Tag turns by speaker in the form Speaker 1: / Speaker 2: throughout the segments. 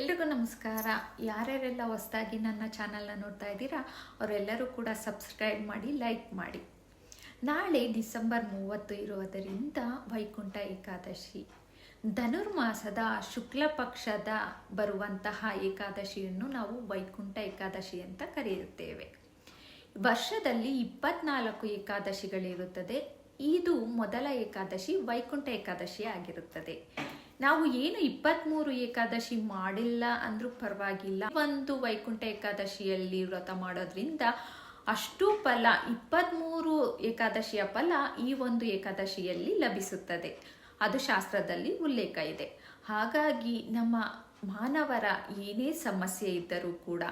Speaker 1: ಎಲ್ರಿಗೂ ನಮಸ್ಕಾರ. ಯಾರ್ಯಾರೆಲ್ಲ ಹೊಸದಾಗಿ ನನ್ನ ಚಾನಲ್ನ ನೋಡ್ತಾ ಇದ್ದೀರಾ, ಅವರೆಲ್ಲರೂ ಕೂಡ ಸಬ್ಸ್ಕ್ರೈಬ್ ಮಾಡಿ, ಲೈಕ್ ಮಾಡಿ. ನಾಳೆ ಡಿಸೆಂಬರ್ ಮೂವತ್ತು ಇರುವುದರಿಂದ ವೈಕುಂಠ ಏಕಾದಶಿ. ಧನುರ್ಮಾಸದ ಶುಕ್ಲ ಪಕ್ಷದ ಬರುವಂತಹ ಏಕಾದಶಿಯನ್ನು ನಾವು ವೈಕುಂಠ ಏಕಾದಶಿ ಅಂತ ಕರೆಯುತ್ತೇವೆ. ವರ್ಷದಲ್ಲಿ ಇಪ್ಪತ್ನಾಲ್ಕು ಏಕಾದಶಿಗಳಿರುತ್ತದೆ. ಇದು ಮೊದಲ ಏಕಾದಶಿ, ವೈಕುಂಠ ಏಕಾದಶಿ ಆಗಿರುತ್ತದೆ. ನಾವು ಏನು ಇಪ್ಪತ್ತ್ಮೂರು ಏಕಾದಶಿ ಮಾಡಿಲ್ಲ ಅಂದ್ರೂ ಪರವಾಗಿಲ್ಲ. ಒಂದು ವೈಕುಂಠ ಏಕಾದಶಿಯಲ್ಲಿ ವ್ರತ ಮಾಡೋದ್ರಿಂದ ಅಷ್ಟು ಫಲ ಇಪ್ಪತ್ತ್ಮೂರು ಏಕಾದಶಿಯ ಫಲ ಈ ಒಂದು ಏಕಾದಶಿಯಲ್ಲಿ ಲಭಿಸುತ್ತದೆ. ಅದು ಶಾಸ್ತ್ರದಲ್ಲಿ ಉಲ್ಲೇಖ ಇದೆ. ಹಾಗಾಗಿ ನಮ್ಮ ಮಾನವರ ಏನೇ ಸಮಸ್ಯೆ ಇದ್ದರೂ ಕೂಡ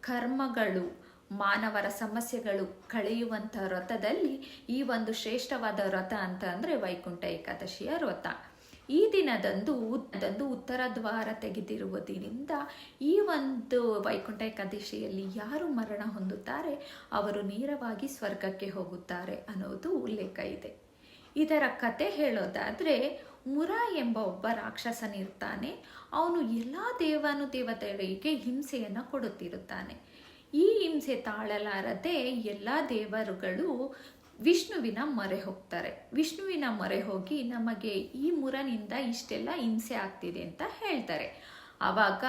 Speaker 1: ಕರ್ಮಗಳು, ಮಾನವರ ಸಮಸ್ಯೆಗಳು ಕಳೆಯುವಂಥ ವ್ರತದಲ್ಲಿ ಈ ಒಂದು ಶ್ರೇಷ್ಠವಾದ ವ್ರತ ಅಂತ ಅಂದರೆ ವೈಕುಂಠ ಏಕಾದಶಿಯ ವ್ರತ. ಈ ದಿನದಂದು ದಂದು ಉತ್ತರ ದ್ವಾರ ತೆಗೆದಿರುವುದರಿಂದ ಈ ಒಂದು ವೈಕುಂಠ ಏಕಾದಶಿಯಲ್ಲಿ ಯಾರು ಮರಣ ಹೊಂದುತ್ತಾರೆ, ಅವರು ನೇರವಾಗಿ ಸ್ವರ್ಗಕ್ಕೆ ಹೋಗುತ್ತಾರೆ ಅನ್ನೋದು ಉಲ್ಲೇಖ ಇದೆ. ಇದರ ಕತೆ ಹೇಳೋದಾದರೆ ಮುರ ಎಂಬ ಒಬ್ಬ ರಾಕ್ಷಸನಿರ್ತಾನೆ. ಅವನು ಎಲ್ಲ ದೇವಾನು ದೇವತೆಗಳಿಗೆ ಹಿಂಸೆಯನ್ನು ಕೊಡುತ್ತಿರುತ್ತಾನೆ. ಈ ಹಿಂಸೆ ತಾಳಲಾರದೆ ಎಲ್ಲ ದೇವರುಗಳು ವಿಷ್ಣುವಿನ ಮೊರೆ ಹೋಗ್ತಾರೆ. ವಿಷ್ಣುವಿನ ಮೊರೆ ಹೋಗಿ ನಮಗೆ ಈ ಮುರನಿಂದ ಇಷ್ಟೆಲ್ಲ ಹಿಂಸೆ ಆಗ್ತಿದೆ ಅಂತ ಹೇಳ್ತಾರೆ. ಆವಾಗ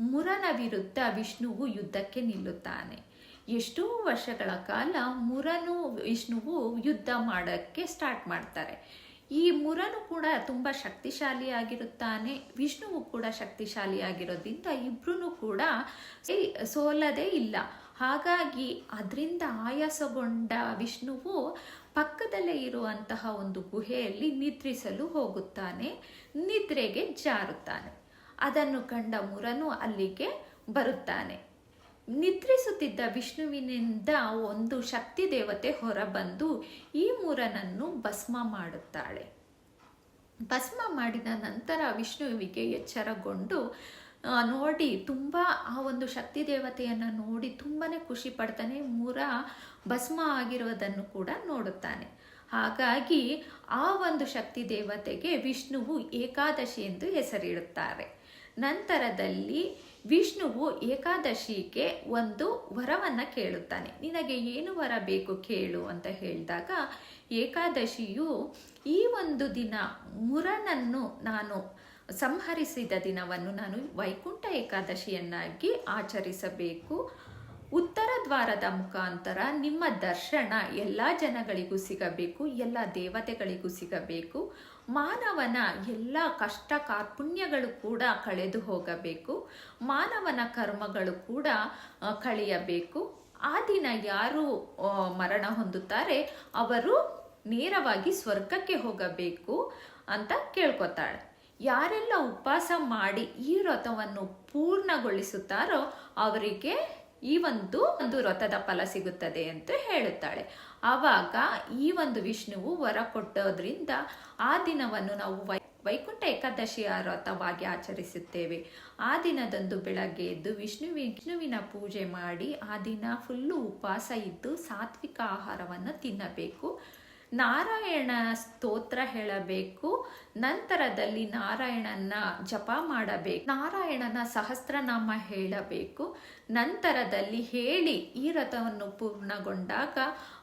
Speaker 1: ಮುರನ ವಿರುದ್ಧ ವಿಷ್ಣುವು ಯುದ್ಧಕ್ಕೆ ನಿಲ್ಲುತ್ತಾನೆ. ಎಷ್ಟೋ ವರ್ಷಗಳ ಕಾಲ ಮುರನು ವಿಷ್ಣುವು ಯುದ್ಧ ಮಾಡೋಕ್ಕೆ ಸ್ಟಾರ್ಟ್ ಮಾಡ್ತಾರೆ. ಈ ಮುರನು ಕೂಡ ತುಂಬ ಶಕ್ತಿಶಾಲಿಯಾಗಿರುತ್ತಾನೆ, ವಿಷ್ಣುವು ಕೂಡ ಶಕ್ತಿಶಾಲಿಯಾಗಿರೋದ್ರಿಂದ ಇಬ್ರು ಕೂಡ ಸೋಲದೇ ಇಲ್ಲ. ಹಾಗಾಗಿ ಅದರಿಂದ ಆಯಾಸಗೊಂಡ ವಿಷ್ಣುವು ಪಕ್ಕದಲ್ಲೇ ಇರುವಂತಹ ಒಂದು ಗುಹೆಯಲ್ಲಿ ನಿದ್ರಿಸಲು ಹೋಗುತ್ತಾನೆ, ನಿದ್ರೆಗೆ ಜಾರುತ್ತಾನೆ. ಅದನ್ನು ಕಂಡ ಮುರನು ಅಲ್ಲಿಗೆ ಬರುತ್ತಾನೆ. ನಿದ್ರಿಸುತ್ತಿದ್ದ ವಿಷ್ಣುವಿನಿಂದ ಒಂದು ಶಕ್ತಿ ದೇವತೆ ಹೊರಬಂದು ಈ ಮೂರನನ್ನು ಭಸ್ಮ ಮಾಡುತ್ತಾಳೆ. ಭಸ್ಮ ಮಾಡಿದ ನಂತರ ವಿಷ್ಣುವಿಗೆ ಎಚ್ಚರಗೊಂಡು ನೋಡಿ, ತುಂಬ ಆ ಒಂದು ಶಕ್ತಿ ದೇವತೆಯನ್ನು ನೋಡಿ ತುಂಬಾ ಖುಷಿ ಪಡ್ತಾನೆ. ಮೂರ ಭಸ್ಮ ಆಗಿರೋದನ್ನು ಕೂಡ ನೋಡುತ್ತಾನೆ. ಹಾಗಾಗಿ ಆ ಒಂದು ಶಕ್ತಿ ದೇವತೆಗೆ ವಿಷ್ಣುವು ಏಕಾದಶಿ ಎಂದು ಹೆಸರಿಡುತ್ತಾರೆ. ನಂತರದಲ್ಲಿ ವಿಷ್ಣುವು ಏಕಾದಶಿಗೆ ಒಂದು ವರವನ್ನು ಕೇಳುತ್ತಾನೆ. ನಿನಗೆ ಏನು ವರ ಬೇಕು ಕೇಳು ಅಂತ ಹೇಳಿದಾಗ, ಏಕಾದಶಿಯು ಈ ಒಂದು ದಿನ ಮುರನನ್ನು ನಾನು ಸಂಹರಿಸಿದ ದಿನವನ್ನು ನಾನು ವೈಕುಂಠ ಏಕಾದಶಿಯನ್ನಾಗಿ ಆಚರಿಸಬೇಕು. ಉತ್ತರ ದ್ವಾರದ ಮುಖಾಂತರ ನಿಮ್ಮ ದರ್ಶನ ಎಲ್ಲ ಜನಗಳಿಗೂ ಸಿಗಬೇಕು, ಎಲ್ಲ ದೇವತೆಗಳಿಗೂ ಸಿಗಬೇಕು. ಮಾನವನ ಎಲ್ಲ ಕಷ್ಟ ಕಾರ್ಪುಣ್ಯಗಳು ಕೂಡ ಕಳೆದು ಹೋಗಬೇಕು. ಮಾನವನ ಕರ್ಮಗಳು ಕೂಡ ಕಳೆಯಬೇಕು. ಆ ದಿನ ಯಾರು ಮರಣ ಹೊಂದುತ್ತಾರೆ, ಅವರು ನೇರವಾಗಿ ಸ್ವರ್ಗಕ್ಕೆ ಹೋಗಬೇಕು ಅಂತ ಕೇಳ್ಕೊತಾಳೆ. ಯಾರೆಲ್ಲ ಉಪವಾಸ ಮಾಡಿ ಈ ವ್ರತವನ್ನು ಪೂರ್ಣಗೊಳಿಸುತ್ತಾರೋ ಅವರಿಗೆ ಈ ಒಂದು ಒಂದು ವ್ರತದ ಫಲ ಸಿಗುತ್ತದೆ ಅಂತ ಹೇಳುತ್ತಾಳೆ. ಆವಾಗ ಈ ಒಂದು ವಿಷ್ಣುವು ವರ ಕೊಟ್ಟೋದ್ರಿಂದ ಆ ದಿನವನ್ನು ನಾವು ವೈ, ವೈಕುಂಠ ಏಕಾದಶಿ ವ್ರತವಾಗಿ ಆಚರಿಸುತ್ತೇವೆ. ಆ ದಿನದಂದು ಬೆಳಗ್ಗೆ ಎದ್ದು ವಿಷ್ಣು ವಿಷ್ಣುವಿನ ಪೂಜೆ ಮಾಡಿ ಆ ದಿನ ಫುಲ್ಲು ಉಪವಾಸ ಇದ್ದು ಸಾತ್ವಿಕ ಆಹಾರವನ್ನು ತಿನ್ನಬೇಕು. ನಾರಾಯಣ ಸ್ತೋತ್ರ ಹೇಳಬೇಕು, ನಂತರದಲ್ಲಿ ನಾರಾಯಣನ ಜಪ ಮಾಡಬೇಕು, ನಾರಾಯಣನ ಸಹಸ್ರನಾಮ ಹೇಳಬೇಕು, ನಂತರದಲ್ಲಿ ಹೇಳಿ ಈ ರಥವನ್ನು ಪೂರ್ಣಗೊಂಡಾಗ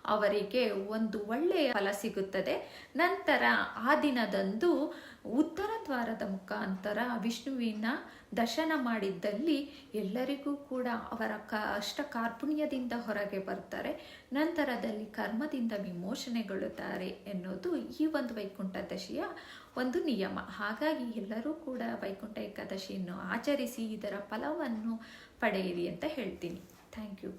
Speaker 1: ಅವರಿಗೆ ಒಂದು ಒಳ್ಳೆಯ ಫಲ ಸಿಗುತ್ತದೆ. ನಂತರ ಆ ದಿನದಂದು ಉತ್ತರ ದ್ವಾರದ ಮುಖಾಂತರ ವಿಷ್ಣುವಿನ ದರ್ಶನ ಮಾಡಿದ್ದಲ್ಲಿ ಎಲ್ಲರಿಗೂ ಕೂಡ ಅವರ ಕಷ್ಟ ಕಾರ್ಪುಣ್ಯದಿಂದ ಹೊರಗೆ ಬರ್ತಾರೆ. ನಂತರದಲ್ಲಿ ಕರ್ಮದಿಂದ ವಿಮೋಚನೆಗೊಳ್ಳುತ್ತಾರೆ ಎನ್ನುವುದು ಈ ಒಂದು ವೈಕುಂಠ ದಶಿಯ ಒಂದು ನಿಯಮ. ಹಾಗಾಗಿ ಎಲ್ಲರೂ ಕೂಡ ವೈಕುಂಠ ಏಕಾದಶಿಯನ್ನು ಆಚರಿಸಿ ಇದರ ಫಲವನ್ನು ಪಡೆಯಿರಿ ಅಂತ ಹೇಳ್ತೀನಿ. Thank you